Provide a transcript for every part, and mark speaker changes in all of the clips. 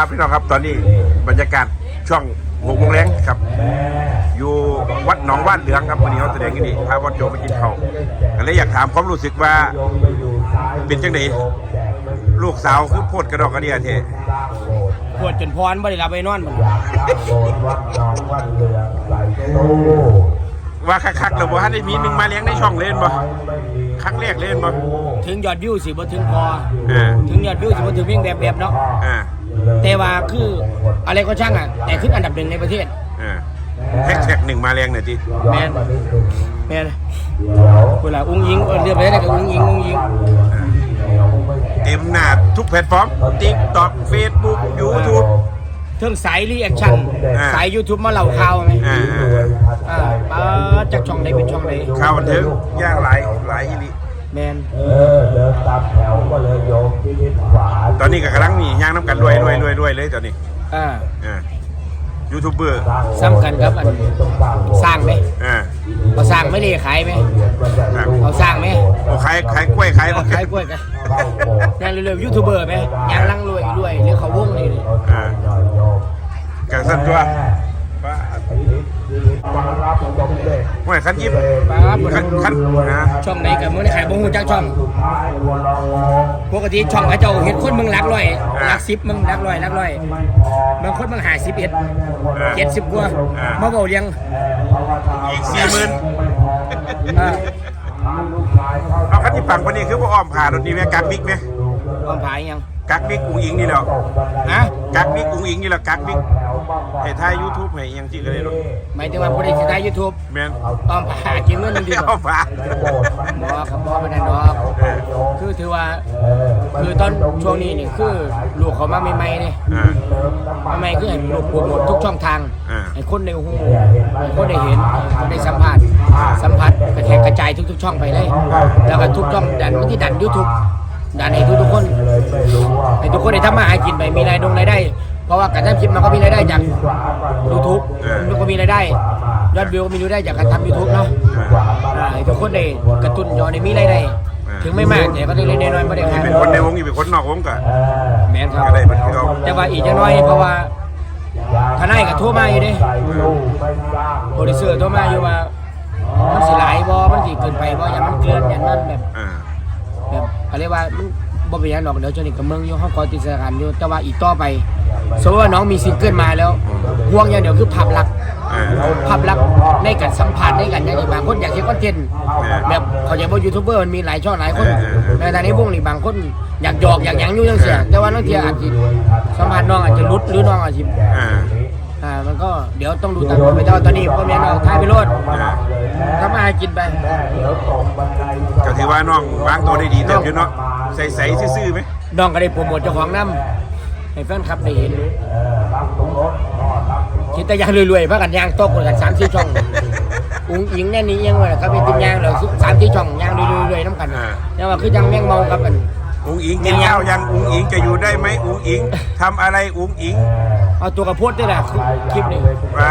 Speaker 1: ครับพี่น้องครับตอนนี้บรรยากาศช่วงหกโมงแรงครับ อยู่วัดหนองว่านเหลืองครับวันนี้เขาแสดงกันนี่พาวัดโจมากินข้าวก็เลยอยากถามความรู้สึกว่าเป็นจังไดลูกสาวคือโพดกระดอกกระเดียเท
Speaker 2: ปวดจนพรบ่ได้รับไปนอนมัน
Speaker 1: ว่าคักๆแล้วบ่ทันได้มีหนึ่งมาเลี้ยงในช่องเล่นบ่ครั้งแรกเล่นบ่
Speaker 2: ถึงยอดวิวสิบ่ถึงพอ
Speaker 1: เออ
Speaker 2: ถึงยอดวิวสิบ่ถึงเพียงแบบแบบๆเนาะ
Speaker 1: อ่า
Speaker 2: แต่ว่าคืออะไรก็ช่างอะ แต่ขึ้นอันดับหนึ่งในประเทศ
Speaker 1: อ่าแฮชแท็กหนึ่งมาแรงหน่อยที
Speaker 2: แมนแมนเวลาอุ้งยิงเรียกไปได้กับอุ้งยิงอุ้งยิง
Speaker 1: เต็มหน้าทุกแพลตฟอร์ม TikTok Facebook YouTube
Speaker 2: เทิงสายรีแอคชั่น
Speaker 1: อ่า
Speaker 2: สาย YouTube มาเล่าข่าวไหม
Speaker 1: อ่าอ่าอ่า
Speaker 2: อ่าป้าจากช่องใดเป็นช่องใด
Speaker 1: ข่าวบันเทิงย่างหลายหลายอีหลี
Speaker 2: แมน
Speaker 3: เออเดินตามแถวก็เลยโยมที่นิดขวา
Speaker 1: ตอนนี้ก็กำลังมีย่างน้ำกันรวยรวยรวยรวยเลยตอนนี้
Speaker 2: อ่า
Speaker 1: อ่ายูทูบเบอร์
Speaker 2: ซ้ำกันครับอันสร้างไหม
Speaker 1: อ่า
Speaker 2: เอาสร้างไม่ได้ขายไหม
Speaker 1: อ่า
Speaker 2: เอาสร้างไหม
Speaker 1: โอ้ขายขายกล้วยขาย
Speaker 2: เอาขายกล้วยกันงานเร็วๆยูทูบเบอร์ไหมยางลังรวยรวยหรือเขาวงนี่
Speaker 1: อ่ากันสั้นตัวป้า ห่วยคันยิบ
Speaker 2: ป้าบ
Speaker 1: คันคันนะ
Speaker 2: ช่องไหนกับมึงได้ขายบ่ฮู้จักช่องปกติช่องเขาเจ้าเห็นคนมึงหลักร้อยหลักสิบมึงหลักร้อยหลักร้อยบางคนมึงหาสิบเอ็ดเจ็ดสิบกว่ามาเบาเลี้ยง
Speaker 1: อีกสี่หมื่นเอาคันยิบปังวันนี้คือว่าอ้อมผ่ารถนี้ไหมกักบิ๊กไหม
Speaker 2: ความผายยัง
Speaker 1: กักบิ๊กอุ้งอิงนี่แหละ
Speaker 2: ฮะ
Speaker 1: กักบิ๊กอุ้งอิงนี่แหละกักบิ๊กให้ทายยูทูบให้ยังที่ก็ได้หรอก
Speaker 2: หมายถึงว่าผู้ใดสิได้ยูทูบ
Speaker 1: แมน
Speaker 2: ต้องผากินเงินดีก
Speaker 1: เอา
Speaker 2: ว่า
Speaker 1: ผ่า
Speaker 2: บ่ครับบ่เป็นนั่นดอกคือถือว่า คือตอนช่วงนี้นี่คือลูกเขามาใหม่ๆนี่
Speaker 1: อ่า
Speaker 2: ใหม่ๆคือให้ลูกโปรโมททุกช่องทาง
Speaker 1: อ่า
Speaker 2: ให้คนได้ฮู้ให้คนได้เห็นให้คนได้สัมผัสสัมผัสกระแทกกระจายทุกๆ ช่องไปเลย แล้วก็ทุกช่องดันมาที่ดัน YouTube ดันให้ทุกๆคน
Speaker 3: เลยไม่รู้ว่า
Speaker 2: ให้ทุกคนได้ทำมาหากินไปมีรายดงรายได้ เพราะว่าการทำคลิปมันก็มีรายได้จาก YouTube มันก็มีรายได้ยอดวิวก็มีรายได้จากการทำ YouTube เนาะอ่าให้ทุกคนได้กระตุ้นยอดได้มีรายได้ถึงไม่มากแต่ก็ได้เล็กๆน้อยๆไม่ได้
Speaker 1: นี่
Speaker 2: ขาย
Speaker 1: เป็นคนในวงนี่เป็นคนนอกวงก็
Speaker 2: แม่นครับ
Speaker 1: ก็ได้เป็นที่เรา
Speaker 2: แต่ว่าอีกจะน้อยเพราะว่าทนายก็โทรมาอยู่เด้
Speaker 3: ใส่ลูกไม่สร้าง
Speaker 2: โปรดิวเซอร์โทรมาอยู่ว่ามันสิหลายบ่มันสิเกินไปบ่อย่างมันเกินอย่างนั้นแบบ
Speaker 1: อ่า
Speaker 2: แบบอะไรว่ามันบ่เป็นหยังดอกเดี๋ยวเจานี่กับเมืองอยู่เฮาขอติดสถานอยู่แต่ว่าอีกต่อไปสมมติว่าน้องมีซิงเกิลมาแล้วห่วงอย่างเดียวคือภาพลักษณ์
Speaker 1: อ่า
Speaker 2: ภาพลักษณ์ในการสัมผัสในการอย่างนี้บางคนอยากเห็นคอนเทนต์แบบเขาใจว่ายูทูบเบอร์มันมีหลายช่องหลายคนในทางนี้พวกนี้บางคนอยากหยอกอยากหยังอยู่จังเสียแต่ว่าน้องเทียอาจจะสัมผัสน้องอาจจะหลุดหรือน้องอาจจะ
Speaker 1: อ่า
Speaker 2: อ่ามันก็เดี๋ยวต้องดูตามไปแต่ว่าตอนนี้พ่อแม่เราท้ายไปโลด
Speaker 1: อ่า
Speaker 2: ทำมาหากินไป
Speaker 3: เดี๋ยวตกบันได
Speaker 1: ก็ถือว่าน้องวางตัวได้ดีเต็มอยู่เนาะใส่ใส่ซื่อๆไหม
Speaker 2: น้องก็ได้โปรโมทเจ้าของน้ำให้แฟนคลับได้เห็น
Speaker 3: เออรับตรงรถก็รับ
Speaker 2: คิดแต่ยางรวยๆพากันยางโต๊ะกันสามสี่ช่องอุ้งอิงแน่นี้ยังไงครับเป็นติมยางเลยสามสี่ช่องยางรวยๆน้ำกันแต่ว่าคือยังแมงเมากับอัน
Speaker 1: อุ้งอิงกินข้าวยังอุ้งอิงจะอยู่ได้ไหมอุ้งอิงทำอะไรอุ้งอิง
Speaker 2: เอาตัวกระโพดนี่แหละคลิปนี้
Speaker 1: ว่า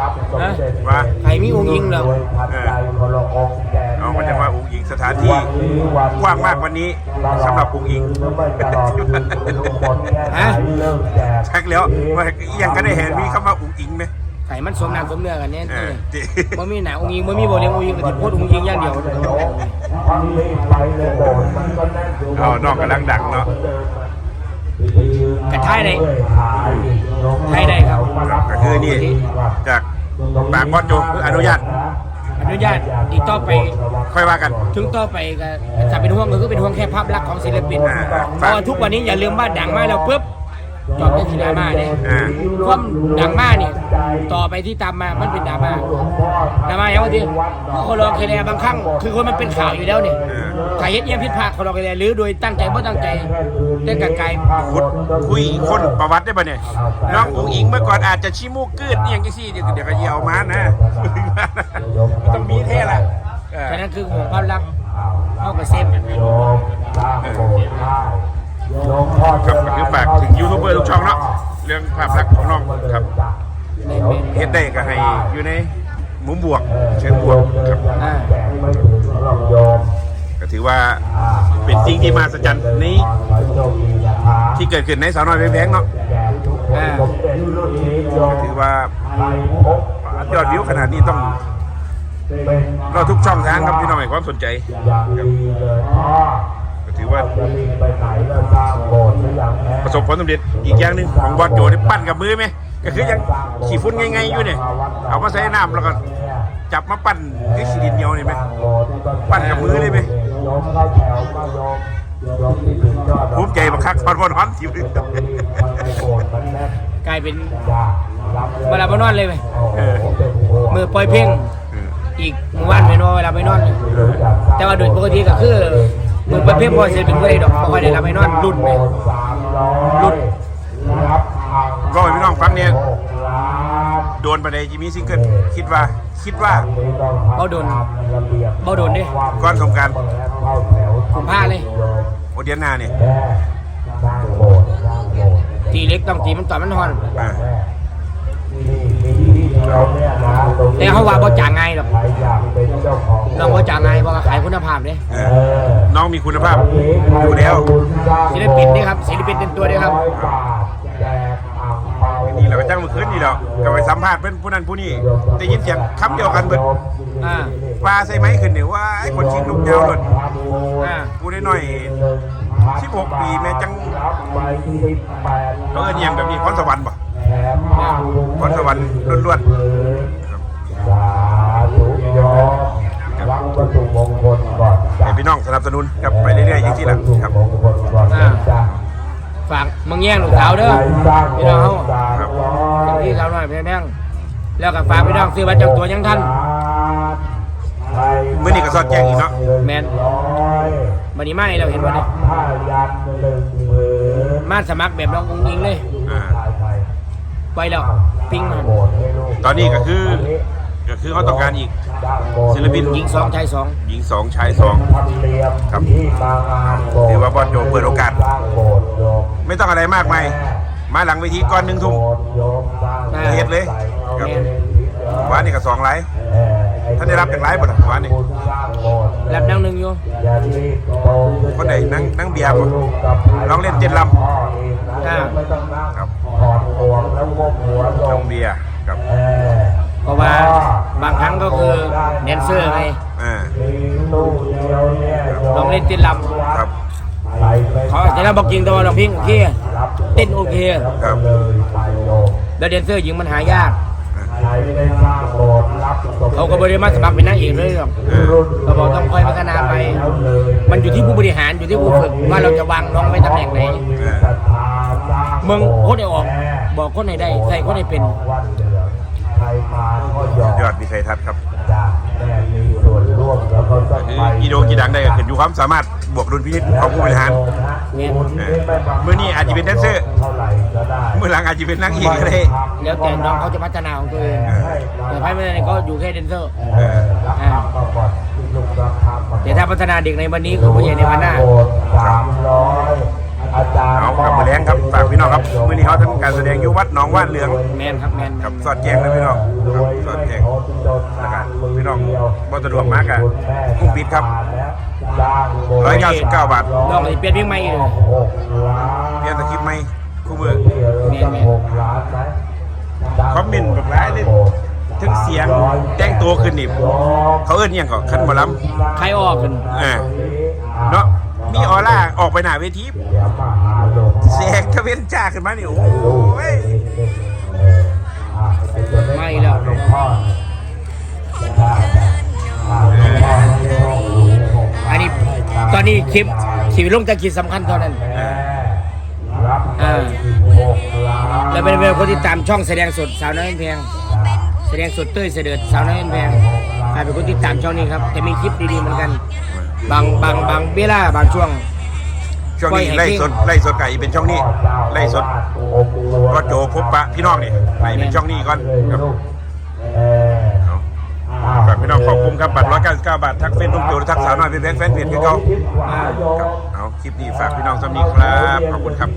Speaker 3: รับสมเด็จ
Speaker 1: ว่า
Speaker 2: ใครมีอุ้งอิงเหรอ
Speaker 3: โดยทันใดคนละองค์แก่
Speaker 1: น้องมันจะว่าอุ้งอิงสถานที่กว้างมากวันนี้สำหรับอุ้งอิง
Speaker 3: ไม่ตลอดทุกคนแค่ไหนเริ่มแจก
Speaker 1: ชักแล้วว่ายังก็ได้เห็นมีเข้ามาอุ้งอิงไหม
Speaker 2: ไข่มันสมน้ำสมเนื้อกันเนี่ย
Speaker 1: เออจิ
Speaker 2: บ่มีหนาอุ้งอิงบ่มีโบเลี้ยงอุ้งอิงก็ติโพดอุ้งอิงอย่างเดียว
Speaker 3: ทั้งนี้ไปเลยโบสถ์มันก็แน่นอยู่
Speaker 1: เอาน้องกำลังดังเนาะ
Speaker 2: กระท้ายได้ไทยได้ครับ
Speaker 1: ก็คือนี่จากปากบอสโจคืออนุญาต
Speaker 2: อนุญาตอีกต่อไป
Speaker 1: ค่อยว่ากัน
Speaker 2: ถึงต่อไปก็จะเป็นห่วงก็คือเป็นห่วงแค่ภาพลักษณ์ของศิลปิน
Speaker 1: อ่า
Speaker 2: เพราะว่าทุกวันนี้อย่าลืมว่าดังมากแล้วปุ๊บ จอบเป็นสีดราม่าเนี่ย
Speaker 1: อ่า
Speaker 2: ความดังมากนี่ต่อไปที่ตามมามันเป็นดราม่าดราม่าอย่างว่าที่คนรอเคลียร์บางครั้งคือคนมันเป็นข่าวอยู่แล้วเนี่ยถ้าเฮ็ดเยี่ยมผิดพลาดคนรอเคลียร์หรือโดยตั้งใจบ่ตั้งใจได้กันไกล
Speaker 1: คุดคุยคนประวัติได้ปะเนี่ยน้องอุ้งอิงเมื่อก่อนอาจจะชิมูกกืดนี่อย่างที่ซี่เดี๋ยวเดี๋ยวก็เยี่ยวมานะต้องมีเท่ละเออ
Speaker 2: ฉะนั้นคือห่วงภาพลักษณ์เอาไปเซฟกัน
Speaker 3: โยมสร้างโบสถ์ได้โยมพ่อ
Speaker 1: ครับก็คือฝากถึงยูทูบเบอร์ทุกช่องเนาะเรื่องภาพลักษณ์ของน้องครับ
Speaker 2: ในเป็น
Speaker 1: เฮ็ดได้ก็ให้อยู่ในมุมบวก เชิงบวกครับ
Speaker 2: อ่า
Speaker 3: แจกไม่ถึงหรอกโยม
Speaker 1: ก็ก็ถือว่าเป็นสิ่งที่มหัศจรรย์นี้ ที่เกิดขึ้นในสาวน้อยเพชรแพงเนาะ
Speaker 2: อ่า
Speaker 1: ก็ถือว่ายอดวิวขนาดนี้ต้องรอทุกช่องทางครับพี่น้องให้ความสนใจ
Speaker 3: อย่า ปไหนแล้วสร้างโบสถ์หรือยังแม่
Speaker 1: ประสบผลสำเร็จอีกอย่างหนึ่งของบอสโจนี่ปั้นกับมือไหมก็คือยังขี่ฟุ้นง่ายๆอยู่เนี่ยเอามาใส่น้ำแล้วก็จับมาปั้นคือขีดินเหนียวนี่ไหมปั้นกับมือได้ไหม
Speaker 3: โยมเข้าแถวมาโยมโยมที่ถึงยอด
Speaker 1: ภูมิใจบักคักทอนบอลฮอนทีม
Speaker 3: มันในโบสถ์มันแน่น
Speaker 2: กลายเป็น
Speaker 3: จ้ารับเลย
Speaker 2: เวลาไปนอนเลยไหม
Speaker 3: โอ้โหเป็นห่วง
Speaker 2: มือปล่อยเพลงอีกมื้อวานไปนอนเวลาไปนอน
Speaker 3: รู้จักสร้ง
Speaker 2: แต่ว่าโดยปกติก็คือ มือปล่อยเพลงพอเสร็จเป็นผู้ใดดอกบ่ค่อยได้รับไปนอนรุ่นไหม
Speaker 3: สามร้อยรับอัง
Speaker 1: ก็ให้พี่น้องฟังเนี่ย
Speaker 3: หกล้าน
Speaker 1: โดนประเดจิมีซิงเกิลคิดว่าคิดว่า
Speaker 2: เบาโดนเบาโดนดิ
Speaker 1: ก่อนสงกราร
Speaker 2: ผมพาเลย
Speaker 1: โอเดียนหนาเนี่ย
Speaker 3: แม่สร้างโบสถ์สร้างโบสถ์
Speaker 2: ตีเล็กต้องตีมันต่อมันฮอน
Speaker 1: อ่า
Speaker 2: แต่เขาว่าบ่จ่างไงายหรอก
Speaker 3: ใครอยากเป็นเจ้าของ
Speaker 2: น้องบ่จ่างไงายเพราะว่าขายคุณภาพเด้
Speaker 1: เอ
Speaker 3: เอ
Speaker 1: อ
Speaker 3: อ
Speaker 1: น้องมีคุณภาพอยู่แล้ว
Speaker 2: ศิลปินนี่ครับศิลปินเต็มตัวเด้ครับ
Speaker 3: ร้อยบาทแจกอ่างเปา
Speaker 1: นี่เราก็จ้างมือคืนนี่ดอกก็ไปสัมภาษณ์เพื่อนผู้นั้นผู้นี้ได้ยินเสียงคำเดียวกันเบิด
Speaker 2: อ่า
Speaker 1: ปลาใส่ไม้ขึ้นเนี่ยว่าไอ้คนชิงลูกยาวหล่น
Speaker 2: อ่า
Speaker 1: กูได้หน่อย16ปีแม่จัง
Speaker 3: รับไปสิบแปด
Speaker 1: เขาเอิ้นอิหยังแบบนี้พรสวรรค์ป่ะ
Speaker 3: แถมห้า
Speaker 1: พรสวรรค์ล้วน
Speaker 3: สาธุยมรับวัตถุมงคลก่อน
Speaker 1: ให้พี่น้องสนับสนุนครับไปเรื่อยๆอย่างที่หลังครับ
Speaker 2: ฝากมึงแย่งลูกสาวเด้อพี่น้องเฮา
Speaker 3: สามร้อย
Speaker 2: อย่างที่สาวน้อยเพียงแม่งแล้วก็ฝากพี่น้องซื้อบัตรจองตัวยังทัน
Speaker 1: มื้อนี้ก็สอดแจ้งอีกเนาะ
Speaker 2: แมน
Speaker 3: ร้อย
Speaker 2: บัดนี้มาให้เราเห็นบ่
Speaker 3: รั
Speaker 2: เนี่ย
Speaker 3: บผ้มา
Speaker 2: สมัครแบบน้องอุ้งอิงเลย ไปแล้วปิ้งมัน
Speaker 3: โบสถ์ให้ลูก
Speaker 1: ตอนนี้ก็คือก็คือเขาต้องการอีก
Speaker 3: สร้างโบสถ์
Speaker 1: ศิลปิน
Speaker 2: หญิงสองชายสอง
Speaker 1: หญิงสองชายสอง
Speaker 3: ธรรมเนียม
Speaker 1: ครับ
Speaker 3: ที่มางานโบสถ์
Speaker 1: ถือว่าบอสโจเปิดโอกาส
Speaker 3: สร้างโบสถ์โยม
Speaker 1: ไม่ต้องอะไรมากมายมาหลังเวทีก่อนหนึ่งทุ่ม
Speaker 3: โบสถ์โยมสร้าง
Speaker 1: เฮ็ดเลยครับวันนี้ก็สองไลฟ์
Speaker 3: เอ่อ
Speaker 1: ท่านได้รับจากไลฟ์บ่ล่ะวันนี้
Speaker 3: บุญสร้างโบสถ์
Speaker 2: รับนั่งหนึ่งอยู่
Speaker 3: อย่ารีบโตขึ้
Speaker 1: คนไหนนั่งนั่งเบียร์บ่
Speaker 3: ลูกกับ
Speaker 1: ลองเล่นเจ็ดลำ
Speaker 3: พ่อเองนะ
Speaker 2: อ่า
Speaker 3: ไม่ต้องนั่ง
Speaker 1: ครับ น้องงเบียร์ครับ
Speaker 3: เออ
Speaker 2: เพราะว่าบางครั้งก็คือแดนเซอร์ไง
Speaker 1: อ่า
Speaker 3: มีลูกเดียวเนี่ยโยม
Speaker 2: ลองเล่นเต้นร
Speaker 1: ครับ
Speaker 3: ใส่ไปำ
Speaker 2: เขาแต่เราบอกจริงแต่ว่าลองพิงโอเค
Speaker 3: รับ
Speaker 2: เต้นโอเค
Speaker 1: ครับ
Speaker 3: เลยไปโยม
Speaker 2: แล้วแดนเซอร์หญิงมันหายาก
Speaker 3: ใครไม่ได้สร้างโบสถ์รับสม
Speaker 2: เขาก็บริมาสมัครเป็นนางเอกเลยหรอก
Speaker 3: รุ่น
Speaker 2: เราบอกต้องค่อยพัฒนาไป
Speaker 3: แล้วเลย
Speaker 2: มันอยู่ที่ผู้บริหารอยู่ที่ผู้ฝึกว่าเราจะวางน้องไว้ตำแหน่งไหน
Speaker 3: มีศรัทธาสร้าง
Speaker 2: มึงโคตรได้ออก บอกคนไหนได้ใส่คนไหนเป็น
Speaker 3: วันเหลืองใครมาก็ยอม
Speaker 1: ยอดวิสัยทัศน์ครับ
Speaker 3: จ้ะแม่มีส่วนร่วมแล้วก็ต้อง
Speaker 1: คือ
Speaker 3: ไป
Speaker 1: กีโดกีดังได้ก็ขึ้นอยู่ความสามารถบวกดุลพินิจของผู้บริหาร
Speaker 2: เนี่ย
Speaker 1: มื้อนี้อาจจะเป็นแดนเซอร์
Speaker 3: เท่าไหร่ก็ได้
Speaker 1: เมื่อหลังอาจจะเป็นนักเอกก็ได้
Speaker 2: แล้วแต่น้องเขาจะพัฒนาของตัวเองแต่ภายในก็อยู่แค่แดนเซอร์
Speaker 1: เออ
Speaker 3: รับคำประกอบลูกรับคำประกอบ
Speaker 2: แต่ถ้าพัฒนาเด็กในวันนี้คือผู้ใหญ่ในวันหน้า
Speaker 3: โบสถ์สามร้อยอาจารย์
Speaker 1: เอาครับมาแรงครับฝากพี่น้องครับมื้อนี้เขาทำการแสดงอยู่วัดหนองว่านเหลือง
Speaker 2: แมนครับแมน
Speaker 1: ครับสอดแจ้งเลยพี่น้องครับสอดแจ้งนะครับพี่น้องบ่สะดวกมากอะกุ้งปิดครับร้อยเก้าสิบเก้าบาท
Speaker 2: น้องเลยเปลี่ยนเพลงใหม่เลย
Speaker 1: เปลี่ยนสคริปต์ไหมคู่มือ
Speaker 2: เมียนเมียน
Speaker 1: คอมเมนต์แบบหลายเลยถึงเสียงแต่งตัวขึ้นนี่เขาเอิ้นอิหยังก็คันบ่ล้ำ
Speaker 2: ใครออกขึ้น
Speaker 1: อ่าเนาะ มีออร่าออกไปหน้าเวทีแสกทะเวนจ้าขึ้นมานี่โอ้ย
Speaker 2: ไม่แล้วอันนี้ตอนนี้คลิปชีวิตลงแต่คลิปสำคัญเท่านั้นอ่าแล้วเป็นเป็นคนที่ตามช่องแสดงสดสาวน้อยเพลงแสดงสดเต้ยเสด็จสาวน้อยเพลงใครเป็นคนที่ตามช่องนี้ครับจะมีคลิปดีๆเหมือนกัน บางบางบางเวลาบางช่วง
Speaker 1: ช่วงนี้ไล่สดไล่สดไก่เป็นช่องนี้ไล่สดก็โจพบปะพี่น้องนี่ไล่เป็นช่องนี้ก่อนครับเอาฝากพี่น้องขอบคุณครับบัตร199บาททักเฟซบุ๊กโจหรือทักสาวน้อยเป็นแฟนแฟนเพจคือเขา
Speaker 3: อ่า
Speaker 1: ครับเอาคลิปนี้ฝากพี่น้องสำนีครับขอบคุณครับ